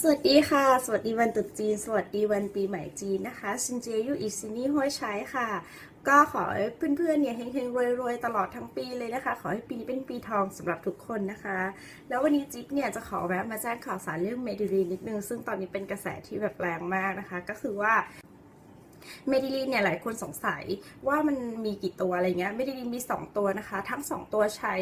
สวัสดีค่ะ สวัสดีวันตรุษจีน สวัสดีวันปีใหม่จีนนะคะซินเจยูอิซินี่ห้วยใช้ค่ะ ก็ขอให้เพื่อนๆเนี่ยเฮงๆรวยๆ ตลอดทั้งปีเลยนะคะ ขอให้ปีนี้เป็นปีทองสำหรับทุกคนนะคะ แล้ววันนี้จิ๊บเนี่ยจะขอแวะมาแจ้งข่าวสารเรื่องเมดิลีนิดนึง ซึ่งตอนนี้เป็นกระแสที่แบบแรงมากนะคะ ก็คือว่าเมดิลีนเนี่ยหลายคนสงสัยว่ามันมีกี่ตัวอะไรเงี้ยเมดิลีนมี 2 ตัวนะคะ ทั้ง 2 ตัวใช้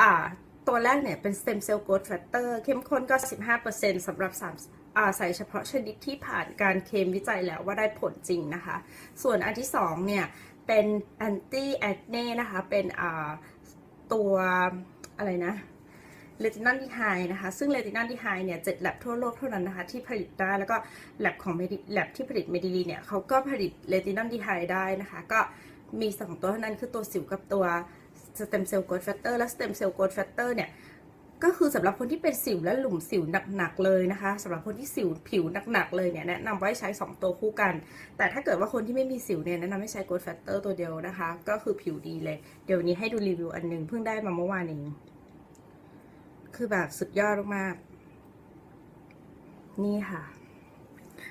อ่า ตัวแรกเนี่ยเป็น stem cell growth factor เข้มข้นก็ 15%สำหรับ3อาใส่เฉพาะชนิดที่ผ่านการเคมวิจัยแล้วว่าได้ผลจริงนะคะ ส่วนอันที่2เนี่ยเป็น anti acne นะคะ เป็นตัวอะไรนะเลตินอลดีไฮนะคะ ซึ่งเลตินอลดีไฮเนี่ยเจ็ดแลบทั่วโลกเท่านั้นนะคะ ที่ผลิตได้ แล้วก็แลบของแลบที่ผลิตเมดิลีเนี่ยเขาก็ผลิตเลตินอลดีไฮได้นะคะ ก็มี2ตัวเท่านั้นคือตัวสิวกับตัว สเต็มเซลล์โกรทแฟกเตอร์และสเต็มเซลล์โกรทแฟกเตอร์เนี่ยก็คือสำหรับคนที่เป็นสิวและหลุมสิวหนักๆเลยนะคะสำหรับคนที่สิวผิวหนักๆเลยเนี่ยแนะนำว่าให้ใช้ 2 ตัวคู่กัน แต่ถ้าเกิดว่าคนที่ไม่มีสิวเนี่ยแนะนำให้ใช้โกรทแฟกเตอร์ตัวเดียวนะคะ ก็คือผิวดีเลย เดี๋ยวนี้ให้ดูรีวิวอันหนึงเพิ่งได้มาเมื่อวานเองคือแบบสุดยอดมากๆนี่ค่ะ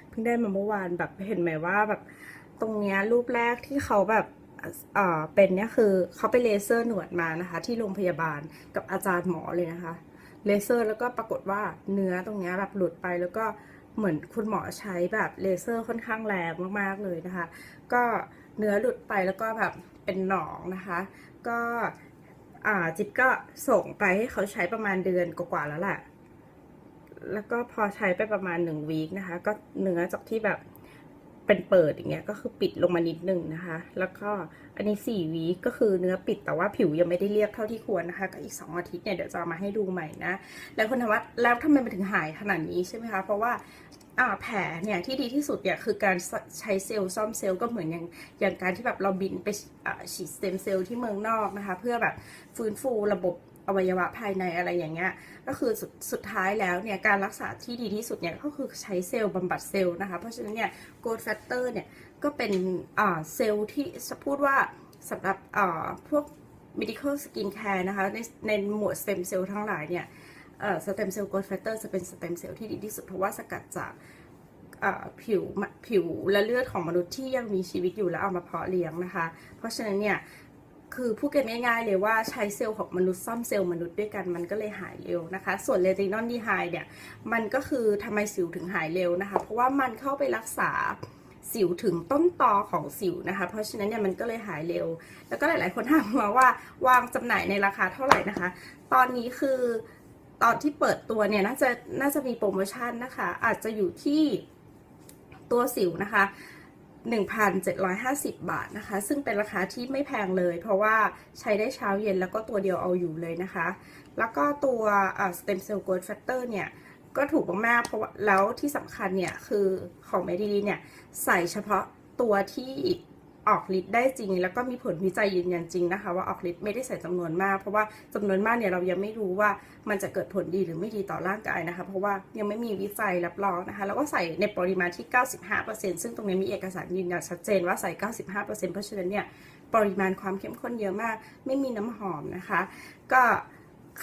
เพิ่งได้มาเมื่อวานแบบเห็นไหมว่าแบบตรงเนี้ยรูปแรกที่เขาแบบ เป็นเนี่ยคือเขาไปเลเซอร์หนวดมานะคะ ที่โรงพยาบาลกับอาจารย์หมอเลยนะคะเลเซอร์แล้วก็ปรากฏว่าเนื้อตรงเนี้ยแบบหลุดไปแล้วก็เหมือนคุณหมอใช้แบบเลเซอร์ค่อนข้างแรงมากๆเลยนะคะ ก็เนื้อหลุดไปแล้วก็แบบเป็นหนองนะคะ ก็จิ๊บก็ส่งไปให้เขาใช้ประมาณเดือนกว่าๆแล้วแหละแล้วก็พอใช้ไปประมาณหนึ่งวีคนะคะ ก็เนื้อจากที่แบบ เป็นเปิดอย่างเงี้ยก็คือปิดลงมานิดนึงนะคะ แล้วก็อันนี้สี่วีก็คือเนื้อปิดแต่ว่าผิวยังไม่ได้เรียบเท่าที่ควรนะคะ ก็อีกสองอาทิตย์เนี่ยเดี๋ยวจะมาให้ดูใหม่นะ แล้วคนถามว่าแล้วทำไมมันถึงหายขนาดนี้ใช่ไหมคะ เพราะว่าอ่าแผลเนี่ยที่ดีที่สุดเนี่ยคือการใช้เซลล์ซ่อมเซลล์ก็เหมือนอย่างอย่างการที่แบบเราบินไปฉีดสเต็มเซลล์ที่เมืองนอกนะคะ เพื่อแบบฟื้นฟูระบบ อวัยวะภายในอะไรอย่างเงี้ย ก็คือสุดสุดท้ายแล้วเนี่ยการรักษาที่ดีที่สุดเนี่ยก็คือใช้เซลล์บำบัดเซลล์นะคะ เพราะฉะนั้นเนี่ยโกลด์แฟตเตอร์เนี่ยก็เป็นเซลล์ที่จะพูดว่าสำหรับพวก medical skin care นะคะ ในในหมวดสเต็มเซลล์ทั้งหลายเนี่ยสเต็มเซลล์โกลด์แฟตเตอร์จะเป็นสเต็มเซลล์ที่ดีที่สุดเพราะว่าสกัดจากผิวผิวและเลือดของมนุษย์ที่ยังมีชีวิตอยู่แล้วเอามาเพาะเลี้ยงนะคะ เพราะฉะนั้นเนี่ย คือพูดกันง่าย ๆ เลยว่าใช้เซลล์ของมนุษย์ซ่อมเซลล์มนุษย์ด้วยกันมันก็เลยหายเร็วนะคะ ส่วนเลตินอลดีไฮเนี่ยมันก็คือทำไมสิวถึงหายเร็วนะคะ เพราะว่ามันเข้าไปรักษาสิวถึงต้นตอของสิวนะคะ เพราะฉะนั้นเนี่ยมันก็เลยหายเร็ว แล้วก็หลาย ๆ คนถามมาว่าวางจำหน่ายในราคาเท่าไหร่นะคะ ตอนนี้คือตอนที่เปิดตัวเนี่ยน่าจะน่าจะมีโปรโมชั่นนะคะ อาจจะอยู่ที่ตัวสิวนะคะ 1,750 บาทนะคะ ซึ่งเป็นราคาที่ไม่แพงเลย เพราะว่าใช้ได้เช้าเย็นแล้วก็ตัวเดียวเอาอยู่เลยนะคะ แล้วก็ตัว stem cell growth factor เนี่ยก็ถูกมากๆเพราะว่าแล้วที่สำคัญเนี่ยคือของเมดีเนี่ยใส่เฉพาะตัวที่ ออกฤทธิ์ได้จริง แล้วก็มีผลวิจัยยืนยันจริงนะคะ ว่าออกฤทธิ์ไม่ได้ใส่จำนวนมาก เพราะว่าจำนวนมากเนี่ยเรายังไม่รู้ว่ามันจะเกิดผลดีหรือไม่ดีต่อร่างกายนะคะ เพราะว่ายังไม่มีวิจัยรับรองนะคะ แล้วก็ใส่ในปริมาณที่ 95%ซึ่งตรงนี้มีเอกสารยืนยันชัดเจนว่าใส่ 95%เพราะฉะนั้นเนี่ยปริมาณความเข้มข้นเยอะมาก ไม่มีน้ำหอมนะคะ ก็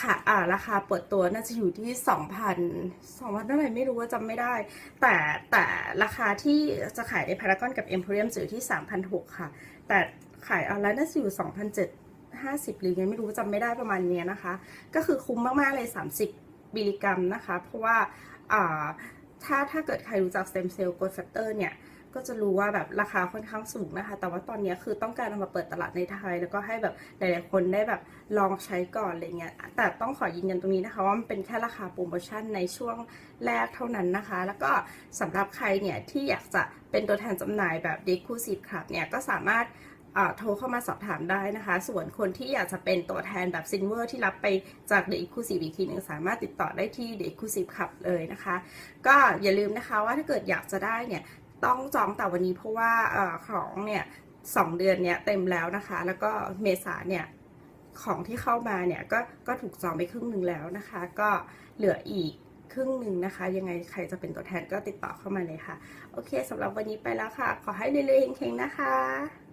ค่ะอ่าราคาเปิดตัวน่าจะอยู่ที่ 2,000 2,000เท่าไหร่ไม่รู้ว่าจำไม่ได้ แต่แต่ราคาที่จะขายในพารากอนกับเอ็มโพเรียมจะอยู่ที่ 3,600 ค่ะ แต่ขายออนไลน์น่าจะอยู่ 2,750 หรือไงไม่รู้จำไม่ได้ประมาณนี้นะคะ ก็คือคุ้มมาก ๆ เลย 30มิลลิกรัมนะคะ เพราะว่าอ่าถ้าถ้าเกิดใครรู้จัก stem cell growth factor เนี่ย ก็จะรู้ว่าแบบราคาค่อนข้างสูงนะคะ แต่ว่าตอนนี้คือต้องการเอามาเปิดตลาดในไทย แล้วก็ให้แบบหลายๆคนได้แบบลองใช้ก่อนอะไรเงี้ย แต่ต้องขอยืนยันตรงนี้นะคะว่ามันเป็นแค่ราคาโปรโมชั่นในช่วงแรกเท่านั้นนะคะ แล้วก็สำหรับใครเนี่ยที่อยากจะเป็นตัวแทนจำหน่ายแบบ d e c l u s i v e Club เนี่ยก็สามารถโทรเข้ามาสอบถามได้นะคะ ส่วนคนที่อยากจะเป็นตัวแทนแบบซินเวอร์ที่รับไปจาก The Exclusive อีกทีหนึ่งสามารถติดต่อได้ที่ The Exclusive Club เลยนะคะ ก็อย่าลืมนะคะว่าถ้าเกิดอยากจะได้เนี่ย ต้องจองแต่วันนี้เพราะว่าอของเนี่ยสองเดือนเนี่ยเต็มแล้วนะคะ แล้วก็เมษาเนี่ยของที่เข้ามาเนี่ยก็ก็ถูกจองไปครึ่งหนึ่งแล้วนะคะ ก็เหลืออีกครึ่งหนึ่งนะคะ ยังไงใครจะเป็นตัวแทนก็ติดต่อเข้ามาเลยค่ะ โอเคสำหรับวันนี้ไปแล้วค่ะ ขอให้เรื่อยๆเฮงๆนะคะ